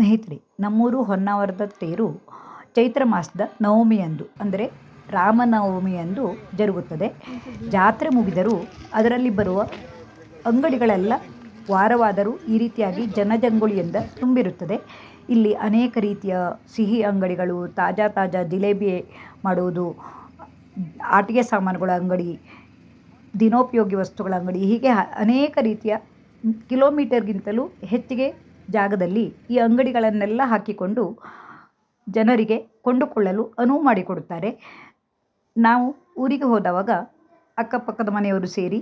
ಸ್ನೇಹಿತರೆ, ನಮ್ಮೂರು ಹೊನ್ನಾವರದ ತೇರು ಚೈತ್ರ ಮಾಸದ ನವಮಿಯಂದು, ಅಂದರೆ ರಾಮನವಮಿಯಂದು ಜರುಗುತ್ತದೆ. ಜಾತ್ರೆ ಮುಗಿದರೂ ಅದರಲ್ಲಿ ಬರುವ ಅಂಗಡಿಗಳೆಲ್ಲ ವಾರವಾದರೂ ಈ ರೀತಿಯಾಗಿ ಜನಜಂಗುಳಿಯಿಂದ ತುಂಬಿರುತ್ತದೆ. ಇಲ್ಲಿ ಅನೇಕ ರೀತಿಯ ಸಿಹಿ ಅಂಗಡಿಗಳು, ತಾಜಾ ತಾಜಾ ಜಿಲೇಬಿ ಮಾಡುವುದು ಆಟಿಕೆ ಸಾಮಾನುಗಳ ಅಂಗಡಿ, ದಿನೋಪಯೋಗಿ ವಸ್ತುಗಳ ಅಂಗಡಿ, ಹೀಗೆ ಅನೇಕ ರೀತಿಯ ಕಿಲೋಮೀಟರ್ಗಿಂತಲೂ ಹೆಚ್ಚಿಗೆ ಜಾಗದಲ್ಲಿ ಈ ಅಂಗಡಿಗಳನ್ನೆಲ್ಲ ಹಾಕಿಕೊಂಡು ಜನರಿಗೆ ಕೊಂಡುಕೊಳ್ಳಲು ಅನುವು ಮಾಡಿಕೊಡುತ್ತಾರೆ. ನಾವು ಊರಿಗೆ ಹೋದವಾಗ ಅಕ್ಕಪಕ್ಕದ ಮನೆಯವರು ಸೇರಿ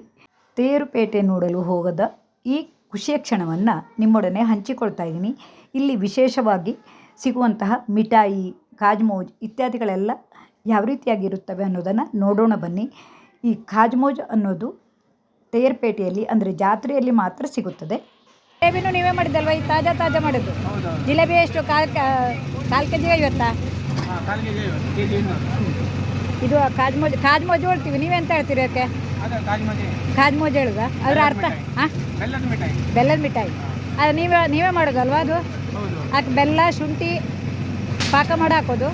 ತೇರುಪೇಟೆ ನೋಡಲು ಹೋಗದ ಈ ಖುಷಿಯ ಕ್ಷಣವನ್ನು ನಿಮ್ಮೊಡನೆ ಹಂಚಿಕೊಳ್ತಾ ಇದ್ದೀನಿ. ಇಲ್ಲಿ ವಿಶೇಷವಾಗಿ ಸಿಗುವಂತಹ ಮಿಠಾಯಿ, ಕಾಜ್ಮೋಜ್ ಇತ್ಯಾದಿಗಳೆಲ್ಲ ಯಾವ ರೀತಿಯಾಗಿರುತ್ತವೆ ಅನ್ನೋದನ್ನು ನೋಡೋಣ ಬನ್ನಿ. ಈ ಕಾಜ್ಮೋಜ್ ಅನ್ನೋದು ತೇರ್ಪೇಟೆಯಲ್ಲಿ ಅಂದರೆ ಜಾತ್ರೆಯಲ್ಲಿ ಮಾತ್ರ ಸಿಗುತ್ತದೆ. ಜಿಲೇಬಿನೂ ನೀವೇ ಮಾಡಿದ್ದಲ್ವ? ಈ ತಾಜಾ ತಾಜಾ ಮಾಡಿದ್ದು ಜಿಲೇಬಿ ಎಷ್ಟು? ಕಾಲು ಕಾಲು ಕೆ ಜಿಗೆ ಐವತ್ತಾ ಇನ್ನೂರು. ಇದು ಕಾಜ್ಮೋಜ್ ಕಾಜ್ಮೋಜ್ ಹೇಳ್ತೀವಿ ನೀವೆಂತ ಹೇಳ್ತೀರಿ ಅದಕ್ಕೆ? ಅದು ಮೋಜು ಕಾಜ್ಮೋಜ್ ಹೇಳುದ? ಅದ್ರ ಅರ್ಥ? ಹಾಂ ಬೆಲ್ಲದ ಮಿಠಾಯಿ. ಅದು ನೀವೇ ನೀವೇ ಮಾಡೋದಲ್ವಾ ಅದು? ಅದಕ್ಕೆ ಬೆಲ್ಲ ಶುಂಠಿ ಪಾಕ ಮಾಡಿ ಹಾಕೋದು.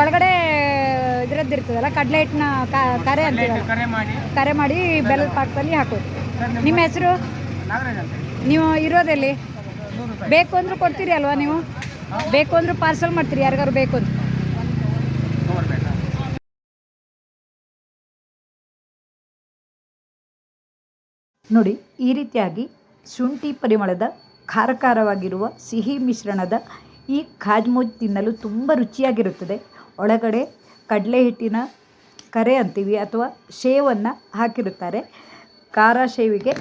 ಒಳಗಡೆ ಇದ್ರದ್ದು ಇರ್ತದಲ್ಲ ಕಡಲೆ ಹಿಟ್ಟಿನ ಕರೆ ಅಂತ ಕರೆ ಮಾಡಿ ಕರೆ ಮಾಡಿ ಬೆಲ್ಲದ ಪಾಕದಲ್ಲಿ ಹಾಕೋದು. ನಿಮ್ಮ ಹೆಸರು? ನೀವು ಇರೋದೆಲ್ಲಿ? ಬೇಕು ಅಂದ್ರೆ ಕೊಡ್ತೀರಿ ಅಲ್ವಾ ನೀವು? ಬೇಕು ಅಂದ್ರೆ ಪಾರ್ಸಲ್ ಮಾಡ್ತೀರಿ ಯಾರಿಗಾರು ಬೇಕು ಅಂತ ನೋಡಿ ಈ ರೀತಿಯಾಗಿ ಶುಂಠಿ ಪರಿಮಳದ ಖಾರ ಖಾರವಾಗಿರುವ ಸಿಹಿ ಮಿಶ್ರಣದ ಈ ಖಾಜ್ಮೋಜ್ ತಿನ್ನಲು ತುಂಬ ರುಚಿಯಾಗಿರುತ್ತದೆ. ಒಳಗಡೆ ಕಡಲೆ ಹಿಟ್ಟಿನ ಕರೆ ಅಂತೀವಿ ಅಥವಾ ಶೇವನ್ನು ಹಾಕಿರುತ್ತಾರೆ. ಖಾರ ಶೇವಿಗೆ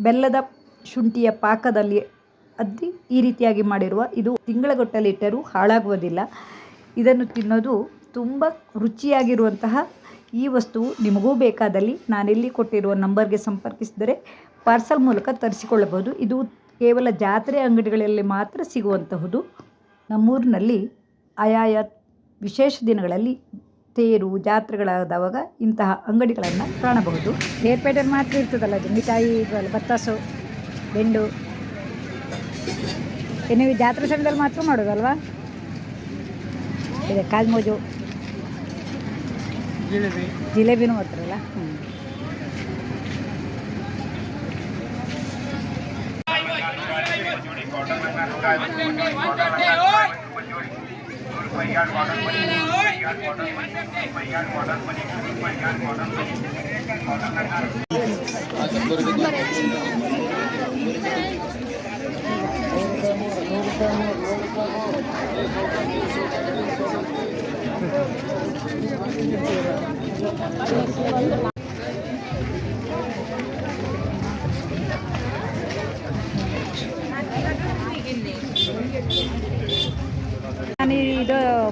ಬೆಲ್ಲದ ಶುಂಠಿಯ ಪಾಕದಲ್ಲಿ ಅದ್ದಿ ಈ ರೀತಿಯಾಗಿ ಮಾಡಿರುವ ಇದು ತಿಂಗಳಗಟ್ಟಲಿಟ್ಟರೂ ಹಾಳಾಗುವುದಿಲ್ಲ. ಇದನ್ನು ತಿನ್ನೋದು ತುಂಬ ರುಚಿಯಾಗಿರುವಂತಹ ಈ ವಸ್ತು ನಿಮಗೂ ಬೇಕಾದಲ್ಲಿ ನಾನೆಲ್ಲಿ ಕೊಟ್ಟಿರುವ ನಂಬರ್ಗೆ ಸಂಪರ್ಕಿಸಿದರೆ ಪಾರ್ಸಲ್ ಮೂಲಕ ತರಿಸಿಕೊಳ್ಳಬಹುದು. ಇದು ಕೇವಲ ಜಾತ್ರೆ ಅಂಗಡಿಗಳಲ್ಲಿ ಮಾತ್ರ ಸಿಗುವಂತಹುದು. ನಮ್ಮೂರಿನಲ್ಲಿ ಆಯಾಯ ವಿಶೇಷ ದಿನಗಳಲ್ಲಿ ತೇರು ಜಾತ್ರೆಗಳಾದವಾಗ ಇಂತಹ ಅಂಗಡಿಗಳನ್ನು ಕಾಣಬಹುದು. ಏರ್ಪೇಟೆಯಲ್ಲಿ ಮಾತ್ರ ಇರ್ತದಲ್ಲ ಅದು? ಮಿಠಾಯಿ ಇದು ಬತ್ತಾಸು ಬೆಂಡು. ಏನೇ ನೀವು ಜಾತ್ರೆ ಸಮಯದಲ್ಲಿ ಮಾತ್ರ ಮಾಡೋದಲ್ವಾ? ಇದೆ ಕಾಲ್ಮೋಜು. ಜಿಲೇಬಿನೂ ಜಿಲೇಬಿನೂ ಮಾಡ್ತಾರಲ್ಲ ಹ್ಞೂ ನಾನು ಇದು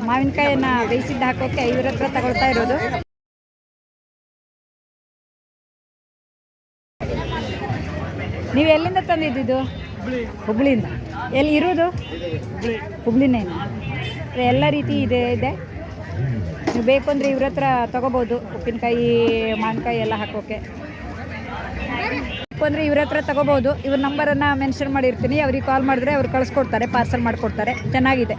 ಮಾವಿನಕಾಯಿಯನ್ನ ಬೇಯಿಸಿದ್ದು ಹಾಕೋಕೆ ಐವರ ಹತ್ರ ತಗೊಳ್ತಾ ಇರೋದು. ನೀವು ಎಲ್ಲಿಂದ ತಂದಿದ್ದು ಹುಬ್ಳಿಯಿಂದ. ಎಲ್ಲಿ ಇರೋದು? ಹುಬ್ಳಿನೇ ಎಲ್ಲ ರೀತಿ ಇದೆ ಇದೆ. ನೀವು ಬೇಕು ಅಂದರೆ ಇವ್ರ ಹತ್ರ ತಗೋಬೋದು, ಉಪ್ಪಿನಕಾಯಿ, ಮಾವಿನಕಾಯಿ ಎಲ್ಲ ಹಾಕೋಕೆ. ಬೇಕು ಅಂದರೆ ಇವ್ರ ಹತ್ರ ತಗೋಬೋದು, ಇವ್ರ ನಂಬರನ್ನು ಮೆನ್ಷನ್ ಮಾಡಿರ್ತೀನಿ, ಅವ್ರಿಗೆ ಕಾಲ್ ಮಾಡಿದ್ರೆ ಅವ್ರು ಕಳಿಸ್ಕೊಡ್ತಾರೆ ಪಾರ್ಸಲ್ ಮಾಡಿಕೊಡ್ತಾರೆ. ಚೆನ್ನಾಗಿದೆ.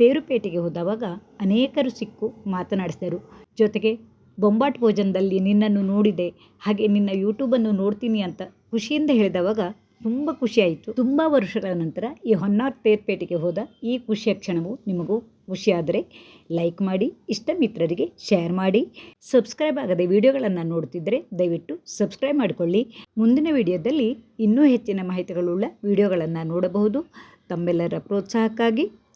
ತೇರುಪೇಟೆಗೆ ಹೋದವಾಗ ಅನೇಕರು ಸಿಕ್ಕು ಮಾತನಾಡಿಸಿದರು. ಜೊತೆಗೆ ಬೊಂಬಾಟ್ ಭೋಜನದಲ್ಲಿ ನಿನ್ನನ್ನು ನೋಡಿದೆ, ಹಾಗೆ ನಿನ್ನ ಯೂಟ್ಯೂಬನ್ನು ನೋಡ್ತೀನಿ ಅಂತ ಖುಷಿಯಿಂದ ಹೇಳಿದವಾಗ ತುಂಬ ಖುಷಿಯಾಯಿತು. ತುಂಬ ವರ್ಷಗಳ ನಂತರ ಈ ಹೊನ್ನಾರ್ ತೇರ್ಪೇಟೆಗೆ ಹೋದ ಈ ಖುಷಿಯ ಕ್ಷಣವು ನಿಮಗೂ ಖುಷಿಯಾದರೆ ಲೈಕ್ ಮಾಡಿ ಇಷ್ಟ ಮಿತ್ರರಿಗೆ ಶೇರ್ ಮಾಡಿ. ಸಬ್ಸ್ಕ್ರೈಬ್ ಆಗದೆ ವಿಡಿಯೋಗಳನ್ನು ನೋಡ್ತಿದ್ದರೆ ದಯವಿಟ್ಟು ಸಬ್ಸ್ಕ್ರೈಬ್ ಮಾಡಿಕೊಳ್ಳಿ. ಮುಂದಿನ ವಿಡಿಯೋದಲ್ಲಿ ಇನ್ನೂ ಹೆಚ್ಚಿನ ಮಾಹಿತಿಗಳುಳ್ಳ ವಿಡಿಯೋಗಳನ್ನು ನೋಡಬಹುದು. ತಮ್ಮೆಲ್ಲರ ಪ್ರೋತ್ಸಾಹಕ್ಕಾಗಿ